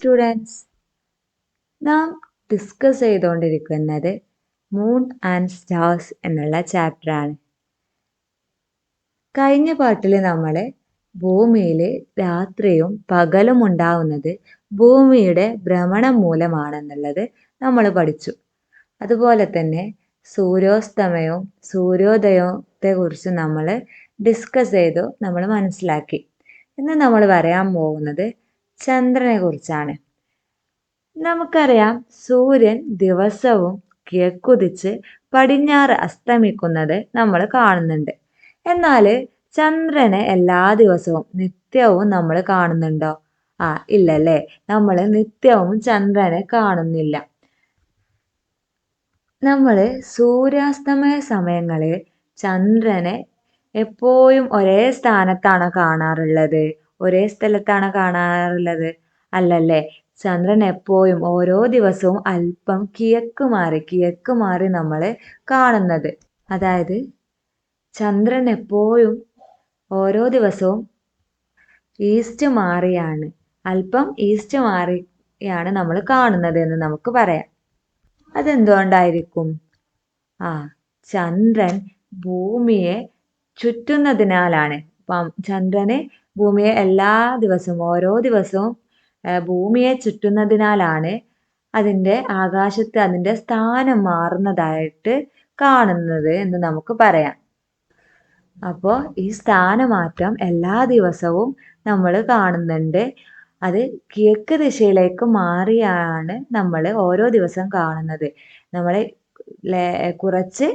Students നാം discuss ചെയ്തുകൊണ്ടിരിക്കുന്നത് moon and stars എന്നുള്ള ചാപ്റ്ററാണ് കഴിഞ്ഞ പാട്ടിൽ നമ്മൾ ഭൂമിയിൽ രാത്രിയും പകലും ഉണ്ടാവുന്നത് ഭൂമിയുടെ ഭ്രമണം മൂലമാണെന്നുള്ളത് നമ്മൾ പഠിച്ചു. അതുപോലെ തന്നെ സൂര്യോസ്തമയവും സൂര്യോദയത്തെ കുറിച്ച് നമ്മൾ ഡിസ്കസ് ചെയ്തു നമ്മൾ മനസ്സിലാക്കി. ഇന്ന് നമ്മൾ പറയാൻ പോകുന്നത് ചന്ദ്രനെ കുറിച്ചാണ്. നമുക്കറിയാം സൂര്യൻ ദിവസവും കിഴക്കുതിച്ച് പടിഞ്ഞാറ് അസ്തമിക്കുന്നത് നമ്മൾ കാണുന്നുണ്ട്. എന്നാൽ ചന്ദ്രനെ എല്ലാ ദിവസവും നിത്യവും നമ്മൾ കാണുന്നുണ്ടോ? ആ ഇല്ലല്ലേ. നമ്മൾ നിത്യവും ചന്ദ്രനെ കാണുന്നില്ല. നമ്മൾ സൂര്യാസ്തമയ സമയങ്ങളിൽ ചന്ദ്രനെ എപ്പോഴും ഒരേ സ്ഥാനത്താണ് കാണാറുള്ളത്. ഒരേ സ്ഥലത്താണ് കാണാറുള്ളത്. അല്ലല്ലേ? ചന്ദ്രൻ എപ്പോഴും ഓരോ ദിവസവും അല്പം കിഴക്ക് മാറി കിഴക്ക് മാറി നമ്മൾ കാണുന്നത്. അതായത് ചന്ദ്രൻ എപ്പോഴും ഓരോ ദിവസവും ഈസ്റ്റ് മാറിയാണ്. അല്പം ഈസ്റ്റ് മാറിയാണ് നമ്മൾ കാണുന്നത് എന്ന് നമുക്ക് പറയാം. അതെന്തുകൊണ്ടായിരിക്കും? ആ ചന്ദ്രൻ ഭൂമിയെ ചുറ്റുന്നതിനാലാണ്. ചന്ദ്രന് ഭൂമിയെ എല്ലാ ദിവസവും ഓരോ ദിവസവും ഭൂമിയെ ചുറ്റുന്നതിനാലാണ് അതിന്റെ ആകാശത്ത് അതിന്റെ സ്ഥാനം മാറുന്നതായിട്ട് കാണുന്നത് എന്ന് നമുക്ക് പറയാം. അപ്പോൾ ഈ സ്ഥാനമാറ്റം എല്ലാ ദിവസവും നമ്മൾ കാണുന്നുണ്ട്. അത് കിഴക്ക് ദിശയിലേക്ക് മാറിയാണ് നമ്മൾ ഓരോ ദിവസം കാണുന്നത്. നമ്മൾ കുറച്ച്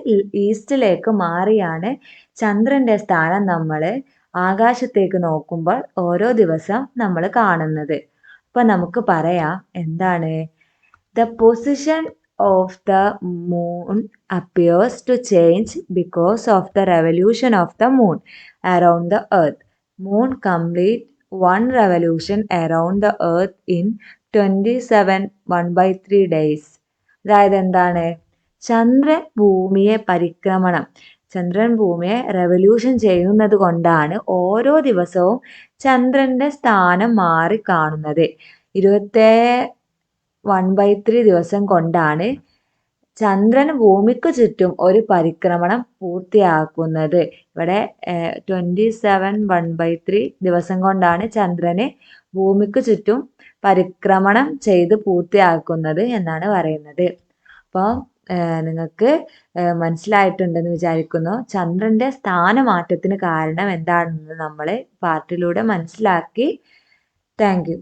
ഈസ്റ്റിലേക്ക് മാറിയാണ് ചന്ദ്രന്റെ സ്ഥാനം നമ്മൾ ആകാശത്തേക്ക് നോക്കുമ്പോൾ ഓരോ ദിവസം നമ്മൾ കാണുന്നത്. അപ്പൊ നമുക്ക് പറയാം എന്താണ്? The position of the moon appears to change because of the revolution of the moon around the earth moon complete one revolution around the earth in twenty seven one by three days അതായത് എന്താണ്? ചന്ദ്രൻ ഭൂമിയെ പരിക്രമണം ചന്ദ്രൻ ഭൂമിയെ revolution ചെയ്യുന്നത് കൊണ്ടാണ് ഓരോ ദിവസവും ചന്ദ്രന്റെ സ്ഥാനം മാറി കാണുന്നത്. ഇരുപത്തേഴ് വൺ ബൈ ത്രീ ദിവസം കൊണ്ടാണ് ചന്ദ്രൻ ഭൂമിക്ക് ചുറ്റും ഒരു പരിക്രമണം പൂർത്തിയാക്കുന്നത്. ഇവിടെ twenty seven one by three ദിവസം കൊണ്ടാണ് ചന്ദ്രന് ഭൂമിക്ക് ചുറ്റും പരിക്രമണം ചെയ്ത് പൂർത്തിയാക്കുന്നത് എന്നാണ് പറയുന്നത്. അപ്പോൾ നിങ്ങൾക്ക് മനസ്സിലായിട്ടുണ്ടെന്ന് വിചാരിക്കുന്നു. ചന്ദ്രന്റെ സ്ഥാനമാറ്റത്തിന് കാരണം എന്താണെന്ന് നമ്മൾ പാർട്ടിലൂടെ മനസ്സിലാക്കി. താങ്ക്